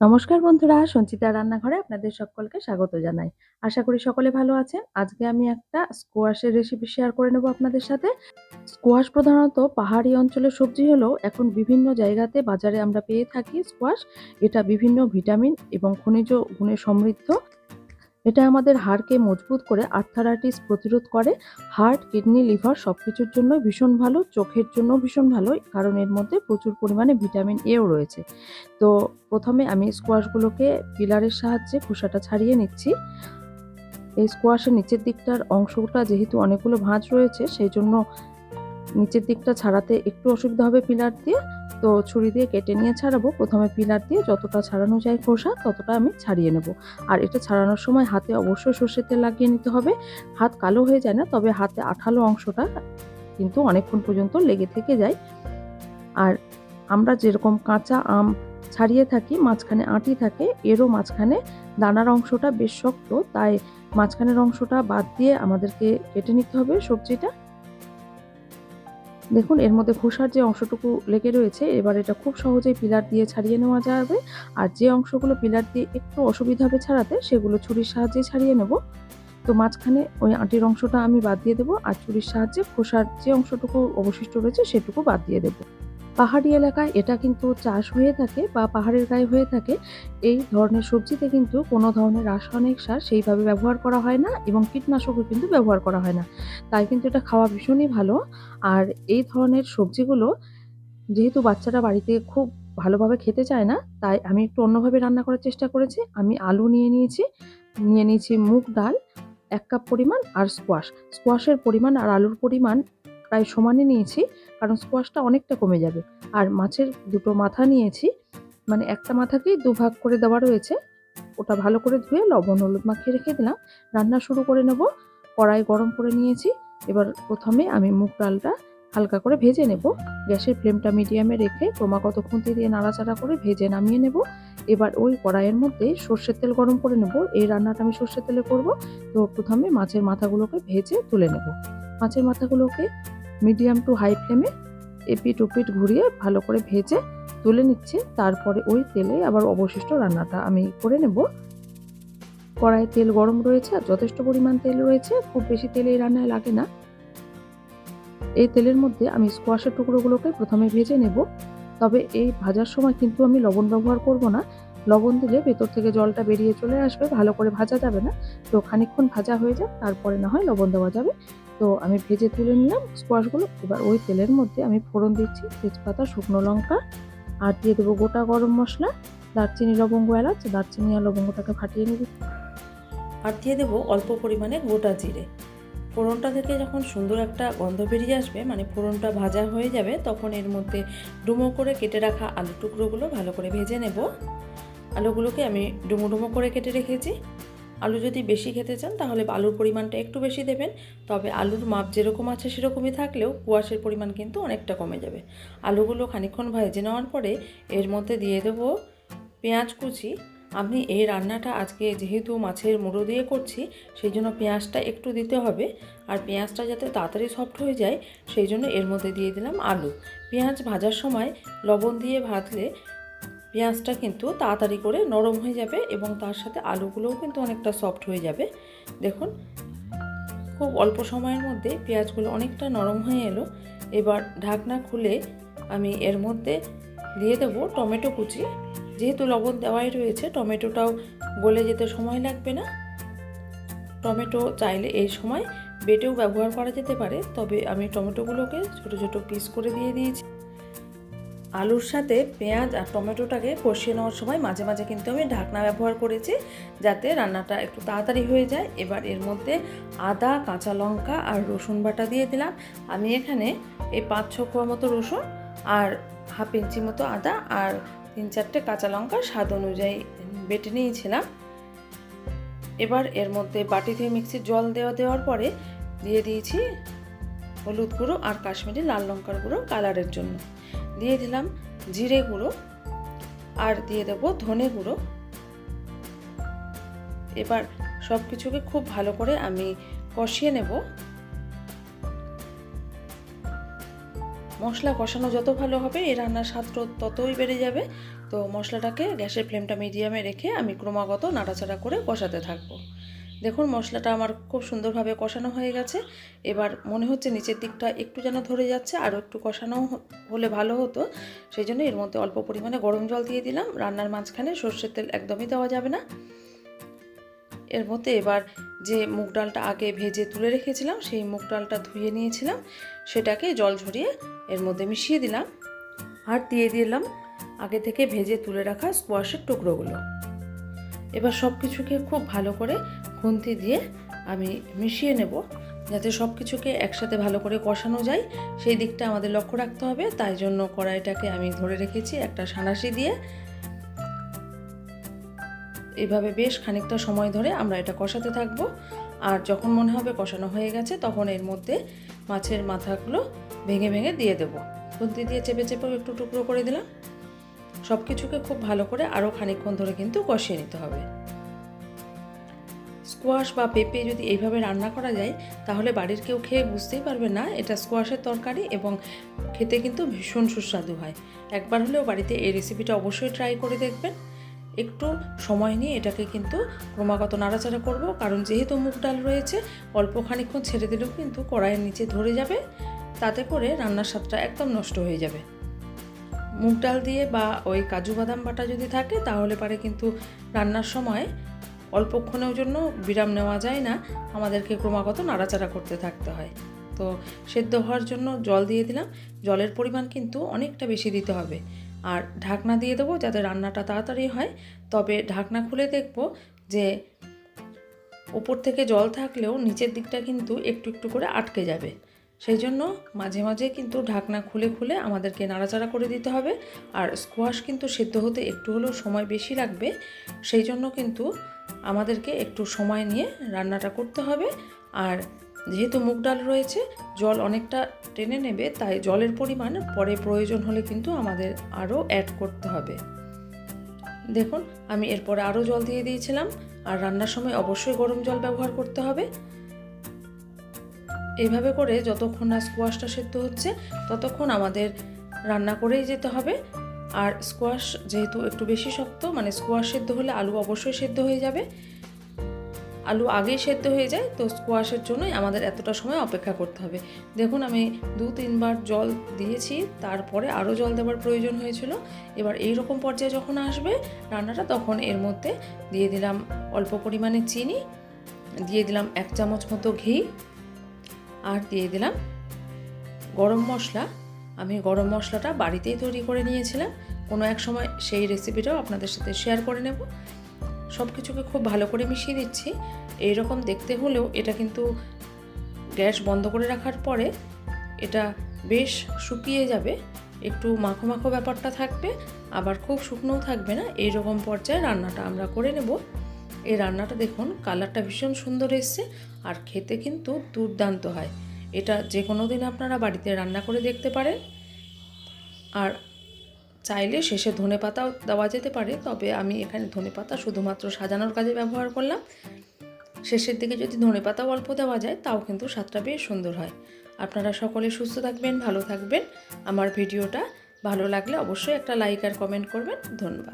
নমস্কার বন্ধুরা, সঞ্চিতা রান্নাঘরে আপনাদের সকলকে স্বাগত জানাই। আশা করি সকলে ভালো আছেন। আজকে আমি একটা স্কোয়াশের রেসিপি শেয়ার করে নেব আপনাদের সাথে। স্কোয়াশ প্রধানত পাহাড়ি অঞ্চলের সবজি হলেও এখন বিভিন্ন জায়গাতে বাজারে আমরা পেয়ে থাকি স্কোয়াশ এটা বিভিন্ন ভিটামিন এবং খনিজ গুণে সমৃদ্ধ। এটা আমাদের হাড়কে মজবুত করে আর্থারাইটিস প্রতিরোধ করে হার্ট কিডনি লিভার সব কিছুর জন্য ভীষণ ভালো, চোখের জন্য ভীষণ ভালো, কারণ এর মধ্যে প্রচুর পরিমাণে ভিটামিন এও রয়েছে। তো প্রথমে আমি স্কোয়াশগুলোকে পিলারের সাহায্যে খোসাটা ছাড়িয়ে নিচ্ছি। এই স্কোয়াশের নিচের দিকটার অংশটা যেহেতু অনেকগুলো ভাঁজ রয়েছে, সেই জন্য নিচের দিকটা ছাড়াতে একটু অসুবিধা হবে পিলার দিয়ে। তো ছুরি দিয়ে কেটে নিয়ে ছাড়াবো। প্রথমে পিলার দিয়ে যতটা ছাড়ানো যায় খোসা, ততটা আমি ছাড়িয়ে নেব। আর এটা ছাড়ানোর সময় হাতে অবশ্যই সর্ষের তেল লাগিয়ে নিতে হবে। হাত কালো হয়ে যায় না, তবে হাতে আঠালো অংশটা কিন্তু অনেকক্ষণ পর্যন্ত লেগে থেকে যায়। আর আমরা যেরকম কাঁচা আম ছাড়িয়ে থাকি, মাঝখানে আঁটি থাকে, এরও মাঝখানে দানার অংশটা বেশ শক্ত, তাই মাঝখানের অংশটা বাদ দিয়ে আমাদেরকে কেটে নিতে হবে সবজিটা। দেখুন, এর মধ্যে খোসার যে অংশটুকু লেগে রয়েছে, এবার এটা খুব সহজেই পিলার দিয়ে ছাড়িয়ে নেওয়া যাবে। আর যে অংশগুলো পিলার দিয়ে একটু অসুবিধা হবে ছাড়াতে, সেগুলো ছুরির সাহায্যে ছাড়িয়ে নেব। তো মাঝখানে ওই আঁটির অংশটা আমি বাদ দিয়ে দেবো, আর ছুরির সাহায্যে খোসার যে অংশটুকু অবশিষ্ট রয়েছে, সেটুকু বাদ দিয়ে দেবো। পাহাড়ি এলাকায় এটা কিন্তু চাষ হয়ে থাকে বা পাহাড়ের গায়ে হয়ে থাকে। এই ধরনের সবজিতে কিন্তু কোনো ধরনের রাসায়নিক সার সেইভাবে ব্যবহার করা হয় না এবং কীটনাশকও কিন্তু ব্যবহার করা হয় না। তাই কিন্তু এটা খাওয়া ভীষণই ভালো। আর এই ধরনের সবজিগুলো যেহেতু বাচ্চারা বাড়িতে খুব ভালোভাবে খেতে চায় না, তাই আমি একটু অন্যভাবে রান্না করার চেষ্টা করেছি। আমি আলু নিয়ে নিয়েছি নিয়ে নিয়েছি মুগ ডাল, এক কাপ পরিমাণ আর স্কোয়াশ। স্কোয়াশের পরিমাণ আর আলুর পরিমাণ প্রায় সমানে নিয়েছি, কারণ স্কোয়াশটা অনেকটা কমে যাবে। আর মাছের দুটো মাথা নিয়েছি মানে একটা মাথাকেই দুভাগ করে দেওয়া রয়েছে। ওটা ভালো করে ধুয়ে লবণ হলুদ মাখিয়ে রেখে দিলাম। রান্না শুরু করে নেব। কড়াই গরম করে নিয়েছি। এবার প্রথমে আমি মুগ ডালটা হালকা করে ভেজে নেব। গ্যাসের ফ্লেমটা মিডিয়ামে রেখে ক্রমাগত খুঁতি দিয়ে নাড়াচাড়া করে ভেজে নামিয়ে নেব। এবার ওই কড়াইয়ের মধ্যে সর্ষের তেল গরম করে নেব। এই রান্নাটা আমি সর্ষের তেলে করব। তো প্রথমে মাছের মাথাগুলোকে ভেজে তুলে নেব। মাছের মাথাগুলোকে মিডিয়াম টু হাই ফ্লেমে এপিট ওপিট ঘুরিয়ে ভালো করে ভেজে তুলে নিচ্ছে। তারপরে ওই তেলে আবার অবশিষ্ট রান্নাটা আমি করে নেব। কড়াই তেল গরম রয়েছে, আর যথেষ্ট পরিমাণ তেল রয়েছে, খুব বেশি তেল এই রান্নায় লাগে না। এই তেলের মধ্যে আমি স্কোয়াশের টুকরোগুলোকে প্রথমে ভেজে নেব। তবে এই ভাজার সময় কিন্তু আমি লবণ ব্যবহার করব না। লবণ দিলে ভেতর থেকে জলটা বেরিয়ে চলে আসবে, ভালো করে ভাজা যাবে না। তো খানিকক্ষণ ভাজা হয়ে যাক, তারপরে না হয় লবণ দেওয়া যাবে। তো আমি ভেজে তুলে নিলাম স্কোয়াশগুলো। এবার ওই তেলের মধ্যে আমি ফোড়ন দিচ্ছি তেজপাতা, শুকনো লঙ্কা, আর দিয়ে দেবো গোটা গরম মশলা, দারচিনি, লবঙ্গ, এলাচ। দারচিনি আর লবঙ্গটাকে ফাটিয়ে নেব। আর দিয়ে দেবো অল্প পরিমাণে গোটা জিরে। ফোড়নটা থেকে যখন সুন্দর একটা গন্ধ বেরিয়ে আসবে মানে ফোড়নটা ভাজা হয়ে যাবে, তখন এর মধ্যে ডুমো করে কেটে রাখা আলু টুকরোগুলো ভালো করে ভেজে নেব। আলুগুলোকে আমি ডুমো ডুমো করে কেটে রেখেছি। আলু যদি বেশি খেতে চান, তাহলে আলুর পরিমাণটা একটু বেশি দেবেন। তবে আলুর মাপ যেরকম আছে সেরকমই থাকলেও কুয়াশের পরিমাণ কিন্তু অনেকটা কমে যাবে। আলুগুলো খানিক্ষণ ভেজে নেওয়ার পরে এর মধ্যে দিয়ে দেবো পেঁয়াজ কুচি। আমি এই রান্নাটা আজকে যেহেতু মাছের মুড়ো দিয়ে করছি, সেই জন্য পেঁয়াজটা একটু দিতে হবে। আর পেঁয়াজটা যাতে তাড়াতাড়ি সফট হয়ে যায়, সেই জন্য এর মধ্যে দিয়ে দিলাম আলু। পেঁয়াজ ভাজার সময় লবণ দিয়ে ভাজলে পেঁয়াজটা কিন্তু তাড়াতাড়ি করে নরম হয়ে যাবে এবং তার সাথে আলুগুলোও কিন্তু অনেকটা সফট হয়ে যাবে। দেখুন, খুব অল্প সময়ের মধ্যে পেঁয়াজগুলো অনেকটা নরম হয়ে এলো। এবার ঢাকনা খুলে আমি এর মধ্যে দিয়ে দেবো টমেটো কুচি। যেহেতু লবণ দেওয়াই রয়েছে, টমেটোটাও গলে যেতে সময় লাগবে না। টমেটো চাইলে এই সময় বেটেও ব্যবহার করা যেতে পারে, তবে আমি টমেটোগুলোকে ছোট ছোট পিস করে দিয়ে দিয়েছি। আলুর সাথে পেঁয়াজ আর টমেটোটাকে কষিয়ে নেওয়ার সময় মাঝে মাঝে কিন্তু আমি ঢাকনা ব্যবহার করেছি যাতে রান্নাটা একটু তাড়াতাড়ি হয়ে যায়। এবার এর মধ্যে আদা, কাঁচা লঙ্কা আর রসুন বাটা দিয়ে দিলাম। আমি এখানে এই পাঁচ ছ কোয়া মতো রসুন আর হাফ ইঞ্চি মতো আদা আর তিন চারটে কাঁচা লঙ্কা স্বাদ অনুযায়ী বেটে নিয়েছিলাম। এবার এর মধ্যে বাটিতে মিক্সির জল দেওয়া দেওয়ার পরে দিয়ে দিয়েছি হলুদ গুঁড়ো আর কাশ্মীরি লাল লঙ্কার গুঁড়ো কালারের জন্য। দিয়ে দিলাম জিরে গুঁড়ো আর দিয়ে দেবো ধনে গুঁড়ো। এবার সব কিছুকে খুব ভালো করে আমি কষিয়ে নেব। মশলা কষানো যত ভালো হবে এই রান্নার স্বাদ ততই বেড়ে যাবে। তো মশলাটাকে গ্যাসের ফ্লেমটা মিডিয়ামে রেখে আমি ক্রমাগত নাড়াচাড়া করে কষাতে থাকব। দেখুন, মশলাটা আমার খুব সুন্দরভাবে কষানো হয়ে গেছে। এবার মনে হচ্ছে নিচের দিকটা একটু যেন ধরে যাচ্ছে, আরও একটু কষানো হলে ভালো হতো। সেই জন্য এর মধ্যে অল্প পরিমাণে গরম জল দিয়ে দিলাম। রান্নার মাঝখানে সর্ষের তেল একদমই দেওয়া যাবে না। এর মধ্যে এবার যে মুগ ডালটা আগে ভেজে তুলে রেখেছিলাম, সেই মুগ ডালটা ধুয়ে নিয়েছিলাম। সেটাকে জল ঝরিয়ে এর মধ্যে মিশিয়ে দিলাম। আর দিয়ে দিলাম আগে থেকে ভেজে তুলে রাখা স্কোয়াশের টুকরোগুলো। এবার সব কিছুকে খুব ভালো করে খুন্তি দিয়ে আমি মিশিয়ে নেব, যাতে সব কিছুকে একসাথে ভালো করে কষানো যায়। সেই দিকটা আমাদের লক্ষ্য রাখতে হবে, তাই জন্য কড়াইটাকে আমি ধরে রেখেছি একটা সানাসি দিয়ে। এভাবে বেশ খানিকটা সময় ধরে আমরা এটা কষাতে থাকব। আর যখন মনে হবে কষানো হয়ে গেছে, তখন এর মধ্যে মাছের মাথাগুলো ভেঙে ভেঙে দিয়ে দেবো। খুন্তি দিয়ে চেপে চেপেও একটু টুকরো করে দিলাম। সব কিছুকে খুব ভালো করে আরও খানিকক্ষণ ধরে কিন্তু কষিয়ে নিতে হবে। স্কোয়াশ বা পেঁপে যদি এইভাবে রান্না করা যায়, তাহলে বাড়ির কেউ খেয়ে বুঝতেই পারবে না এটা স্কোয়াশের তরকারি এবং খেতে কিন্তু ভীষণ সুস্বাদু হয়। একবার হলেও বাড়িতে এই রেসিপিটা অবশ্যই ট্রাই করে দেখবেন। একটু সময় নিয়ে এটাকে কিন্তু ক্রমাগত নাড়াচাড়া করব, কারণ যেহেতু মুগ ডাল রয়েছে, অল্প খানিকক্ষণ ছেড়ে দিলেও কিন্তু কড়াইয়ের নিচে ধরে যাবে, তাতে করে রান্নার স্বাদটা একদম নষ্ট হয়ে যাবে। মুগ ডাল দিয়ে বা ওই কাজু বাদাম বাটা যদি থাকে, তাহলে পারে কিন্তু রান্নার সময় অল্পক্ষণের জন্য বিরাম নেওয়া যায় না। আমাদেরকে ক্রমাগত নাড়াচাড়া করতে থাকতে হয়। তো সেদ্ধ হওয়ার জন্য জল দিয়ে দিলাম। জলের পরিমাণ কিন্তু অনেকটা বেশি দিতে হবে। আর ঢাকনা দিয়ে দেবো যাতে রান্নাটা তাড়াতাড়ি হয়। তবে ঢাকনা খুলে দেখব যে ওপর থেকে জল থাকলেও নিচের দিকটা কিন্তু একটু একটু করে আটকে যাবে। সেই জন্য মাঝে মাঝে কিন্তু ঢাকনা খুলে খুলে আমাদেরকে নাড়াচাড়া করে দিতে হবে। আর স্কোয়াশ কিন্তু সেদ্ধ হতে একটু হলেও সময় বেশি লাগবে। সেই জন্য কিন্তু আমাদেরকে একটু সময় নিয়ে রান্নাটা করতে হবে। আর যেহেতু মুগ ডাল রয়েছে, জল অনেকটা টেনে নেবে, তাই জলের পরিমাণ পরে প্রয়োজন হলে কিন্তু আমাদের আরও অ্যাড করতে হবে। দেখুন, আমি এরপরে আরও জল দিয়ে দিয়েছিলাম। আর রান্নার সময় অবশ্যই গরম জল ব্যবহার করতে হবে। এইভাবে করে যতক্ষণ না স্কোয়াশটা সেদ্ধ হচ্ছে, ততক্ষণ আমাদের রান্না করেই যেতে হবে। আর স্কোয়াশ যেহেতু একটু বেশি শক্ত মানে স্কোয়াশ সেদ্ধ হলে আলু অবশ্যই সেদ্ধ হয়ে যাবে। আলু আগেই সেদ্ধ হয়ে যায়, তো স্কোয়াশের জন্যই আমাদের এতটা সময় অপেক্ষা করতে হবে। দেখুন, আমি দু, তিনবার জল দিয়েছি, তারপরে আরও জল দেওয়ার প্রয়োজন হয়েছিল। এবার এই রকম পর্যায়ে যখন আসবে রান্নাটা, তখন এর মধ্যে দিয়ে দিলাম অল্প পরিমাণে চিনি, দিয়ে দিলাম এক চামচ মতো ঘি, আর দিয়ে দিলাম গরম মশলা। আমি গরম মশলাটা বাড়িতেই তৈরি করে নিয়েছিলাম। কোনো এক সময় সেই রেসিপিটাও আপনাদের সাথে শেয়ার করে নেব। সব কিছুকে খুব ভালো করে মিশিয়ে দিচ্ছি। এই রকম দেখতে হলেও এটা কিন্তু গ্যাস বন্ধ করে রাখার পরে এটা বেশ শুকিয়ে যাবে। একটু মাখো মাখো ব্যাপারটা থাকবে, আবার খুব শুকনোও থাকবে না। এই রকম পর্যায়ে রান্নাটা আমরা করে নেব। এই রান্নাটা দেখুন কালারটা ভীষণ সুন্দর এসছে। আর খেতে কিন্তু দুর্দান্ত হয়। এটা যে কোনো দিন আপনারা বাড়িতে রান্না করে দেখতে পারেন। আর চাইলে শেষে ধনে পাতাও দেওয়া যেতে পারে, তবে আমি এখানে ধনে পাতা শুধুমাত্র সাজানোর কাজে ব্যবহার করলাম। শেষের দিকে যদি ধনে পাতাও অল্প দেওয়া যায়, তাও কিন্তু স্বাদটা বেশ সুন্দর হয়। আপনারা সকলে সুস্থ থাকবেন, ভালো থাকবেন। আমার ভিডিওটা ভালো লাগলে অবশ্যই একটা লাইক আর কমেন্ট করবেন। ধন্যবাদ।